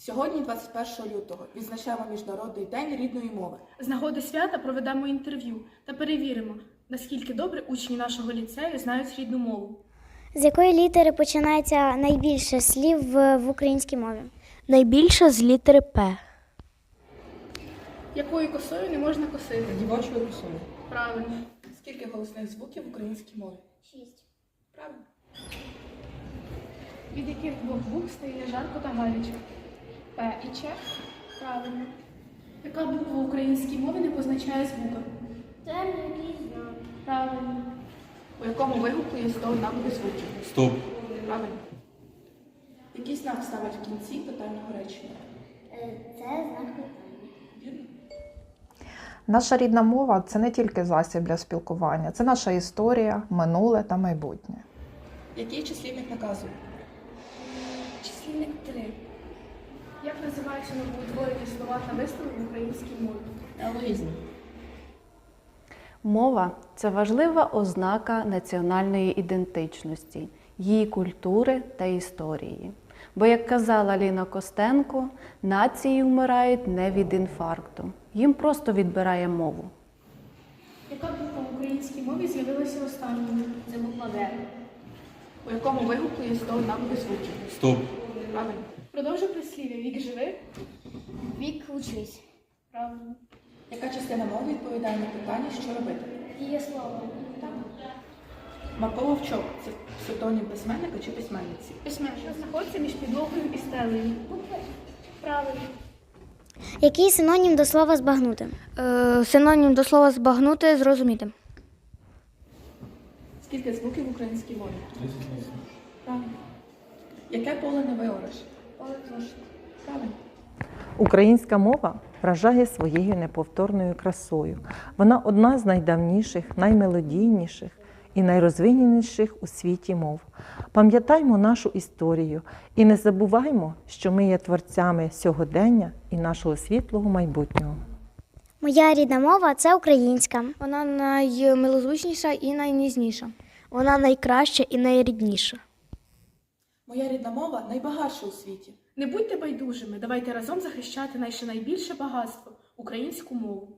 Сьогодні, 21 лютого, відзначаємо Міжнародний день рідної мови. З нагоди свята проведемо інтерв'ю та перевіримо, наскільки добре учні нашого ліцею знають рідну мову. З якої літери починається найбільше слів в, в українській мові? Найбільше з літери П. Якою косою не можна косити? Дівочою косою. Правильно. Скільки голосних звуків в українській мові? Шість. Правильно. Від яких двох букв стає жарко та гаряче? П і Ч? Правильно. Яка буква в українській мові не позначає звука? Це м'який. Правильно. У якому вигуку є 100 однакових звуків? Стоп. Правильно. Який знак ставить в кінці питального речення? Е, це знак Наша рідна мова це не тільки засіб для спілкування, це наша історія, минуле та майбутнє. Який числівник наказує? Числівник три. Спадщину утворені слова та вислови українській мові. Мова це важлива ознака національної ідентичності, її культури та історії. Бо, як казала Ліна Костенко, нації вмирають не від інфаркту. Їм просто відбирає мову. Яка буква в українській мові з'явилася останньою? Це буква «Д», у якому вигуку є 100 однакові звуки. Стоп. Правильно. Продовжуй прислів'я. Вік живи. Вік учись. Правильно. Яка частина мови відповідає на питання, що робити? Діє слово. Так. Вовчок – це псевдонім письменника чи письменниці? Письменник, що знаходиться між підлогою і стелею. Правильно. Який синонім до слова збагнути? Е, синонім до слова збагнути зрозуміти. Скільки звуків в українській мові? Правильно. Яке поле не виореш? Українська мова вражає своєю неповторною красою. Вона одна з найдавніших, наймелодійніших і найрозвиненіших у світі мов. Пам'ятаймо нашу історію і не забуваймо, що ми є творцями сьогодення і нашого світлого майбутнього. Моя рідна мова це українська. Вона наймилозвучніша і найнізніша. Вона найкраща і найрідніша. Моя рідна мова найбагатша у світі. Не будьте байдужими, давайте разом захищати наше найбільше багатство українську мову.